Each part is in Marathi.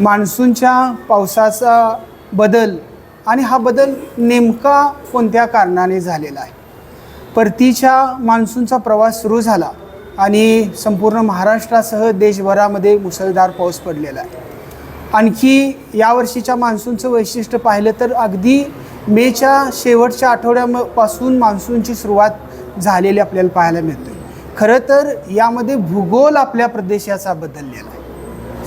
मान्सूनच्या पावसाचा बदल आणि हा बदल नेमका कोणत्या कारणाने झालेला आहे? परतीच्या मान्सूनचा प्रवास सुरू झाला आणि संपूर्ण महाराष्ट्रासह देशभरामध्ये मुसळधार पाऊस पडलेला आहे. आणखी यावर्षीच्या मान्सूनचं वैशिष्ट्य पाहिलं तर अगदी मेच्या शेवटच्या आठवड्यापासून मान्सूनची सुरुवात झालेली आपल्याला पाहायला मिळते. खरं तर यामध्ये भूगोल आपल्या प्रदेशाचा बदललेला आहे.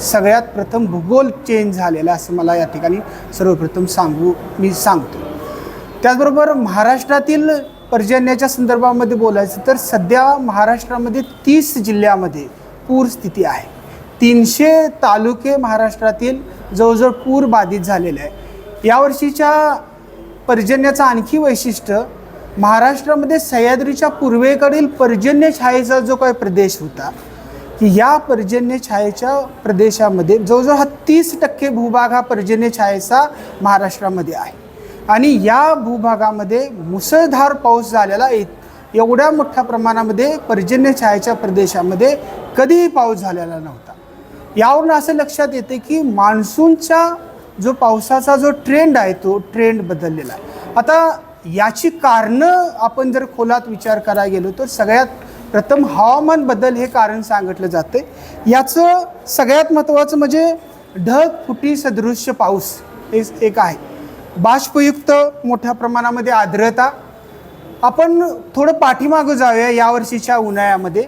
सगळ्यात प्रथम भूगोल चेंज झालेला असं मला या ठिकाणी सर्वप्रथम सांगू मी सांगतो. त्याचबरोबर महाराष्ट्रातील पर्जन्याच्या संदर्भामध्ये बोलायचं तर सध्या महाराष्ट्रामध्ये तीस जिल्ह्यामध्ये पूर स्थिती आहे. तीनशे तालुके महाराष्ट्रातील जवळजवळ पूर बाधित झालेले आहे. यावर्षीच्या पर्जन्याचं आणखी वैशिष्ट्य महाराष्ट्रामध्ये सह्याद्रीच्या पूर्वेकडील पर्जन्य छायेचा जो काही प्रदेश होता की या पर्जन्य छायेच्या प्रदेशामध्ये जवळजवळ हा तीस टक्के भूभाग हा पर्जन्य छायेचा महाराष्ट्रामध्ये आहे. आणि या भूभागामध्ये मुसळधार पाऊस झालेला आहे. एवढ्या मोठ्या प्रमाणामध्ये पर्जन्य छायेच्या प्रदेशामध्ये कधीही पाऊस झालेला नव्हता. यावरून असं लक्षात येते की मान्सूनचा जो पावसाचा जो ट्रेंड आहे तो ट्रेंड बदललेला आहे. आता याची कारणं आपण जर खोलात विचार करायला गेलो तर सगळ्यात प्रथम हवामान बदल हे कारण सांगितलं जाते. याचं सगळ्यात महत्त्वाचं म्हणजे ढग फुटी सदृश्य पाऊस हे एक आहे. बाष्पयुक्त मोठ्या प्रमाणामध्ये आर्द्रता. आपण थोडं पाठीमागं जाऊया यावर्षीच्या उन्हाळ्यामध्ये.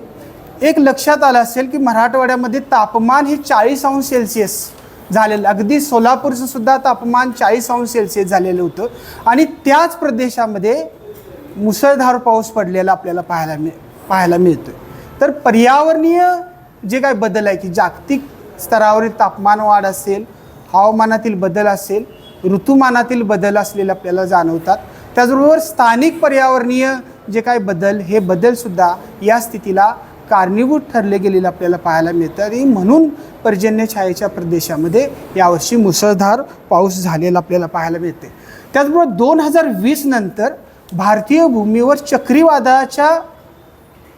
एक लक्षात आलं असेल की मराठवाड्यामध्ये तापमान हे चाळीस अंश सेल्सिअस झालेलं अगदी सोलापूरचं सुद्धा तापमान चाळीस अंश सेल्सिअस झालेलं होतं. आणि त्याच प्रदेशामध्ये मुसळधार पाऊस पडलेला आपल्याला पाहायला मिळेल पाहायला मिळतो तर पर्यावरणीय जे काय बदल आहे की जागतिक स्तरावरील तापमान वाढ असेल हवामानातील बदल असेल ऋतुमानातील बदल असलेले आपल्याला जाणवतात. त्याचबरोबर स्थानिक पर्यावरणीय जे काय बदल हे बदलसुद्धा या स्थितीला कारणीभूत ठरले गेलेले आपल्याला पाहायला मिळतं आणि म्हणून पर्जन्य छायेच्या प्रदेशामध्ये यावर्षी मुसळधार पाऊस झालेला आपल्याला पाहायला मिळते त्याचबरोबर दोन हजार वीस नंतर भारतीय भूमीवर चक्रीवादळाच्या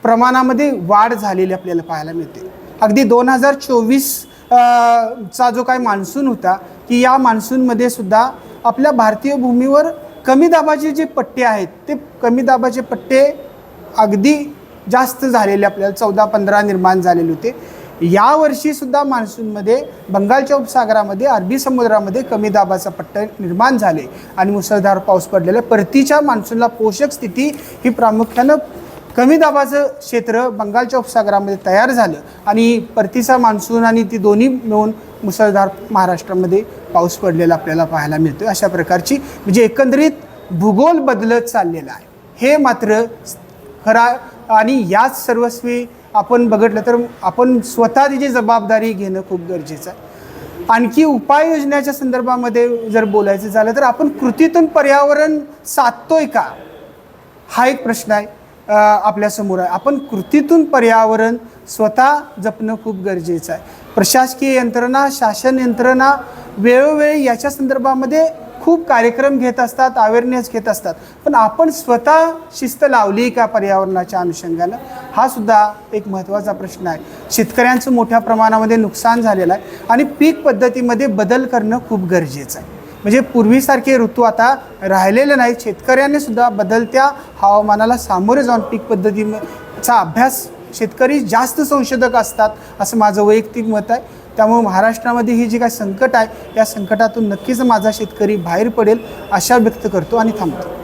प्रमाणामध्ये वाढ झालेली आपल्याला पाहायला मिळते. अगदी दोन हजार चोवीस चा जो काही मान्सून होता की या मान्सूनमध्ये सुद्धा आपल्या भारतीय भूमीवर कमी दाबाचे जे पट्टे आहेत ते कमी दाबाचे पट्टे अगदी जास्त झालेले आपल्याला चौदा पंधरा निर्माण झालेले होते. यावर्षी सुद्धा मान्सूनमध्ये बंगालच्या उपसागरामध्ये अरबी समुद्रामध्ये कमी दाबाचा पट्टा निर्माण झाले. आणि मुसळधार पाऊस पडलेला. आहे. परतीच्या मान्सूनला पोषक स्थिती ही प्रामुख्यानं कमी दाबाचं क्षेत्र बंगालच्या उपसागरामध्ये तयार झालं आणि परतीचा मान्सून आणि ती दोन्ही मिळून मुसळधार महाराष्ट्रामध्ये पाऊस पडलेला आपल्याला पाहायला मिळतो अशा प्रकारची म्हणजे एकंदरीत भूगोल बदलत चाललेला आहे. हे मात्र खरा आणि याच सर्वस्वी आपण बघितलं तर आपण स्वतः तिची जबाबदारी घेणं खूप गरजेचं आहे. आणखी उपाययोजनाच्या संदर्भामध्ये जर बोलायचं झालं तर आपण कृतीतून पर्यावरण साधतोय का? हा एक प्रश्न आहे. आपल्यासमोर आहे. आपण कृतीतून पर्यावरण स्वतः जपणं खूप गरजेचं आहे. प्रशासकीय यंत्रणा शासन यंत्रणा वेळोवेळी याच्या संदर्भामध्ये खूप कार्यक्रम घेत असतात अवेअरनेस घेत असतात. पण आपण स्वतः शिस्त लावली का पर्यावरणाच्या अनुषंगानं? हा सुद्धा एक महत्त्वाचा प्रश्न आहे. शेतकऱ्यांचं मोठ्या प्रमाणामध्ये नुकसान झालेलं आहे आणि पीक पद्धतीमध्ये बदल करणं खूप गरजेचं आहे. म्हणजे पूर्वीसारखे ऋतू आता राहिलेले नाहीत. शेतकऱ्यांनी सुद्धा बदलत्या हवामानाला सामोरे जाऊन पीक पद्धतीचा अभ्यास शेतकरी जास्त संशोधक असतात असं माझं वैयक्तिक मत आहे. त्यामुळे महाराष्ट्रामध्ये ही जी काय संकट आहे या संकटातून नक्कीच माझा शेतकरी बाहेर पडेल आशा व्यक्त करतो आणि थांबतो.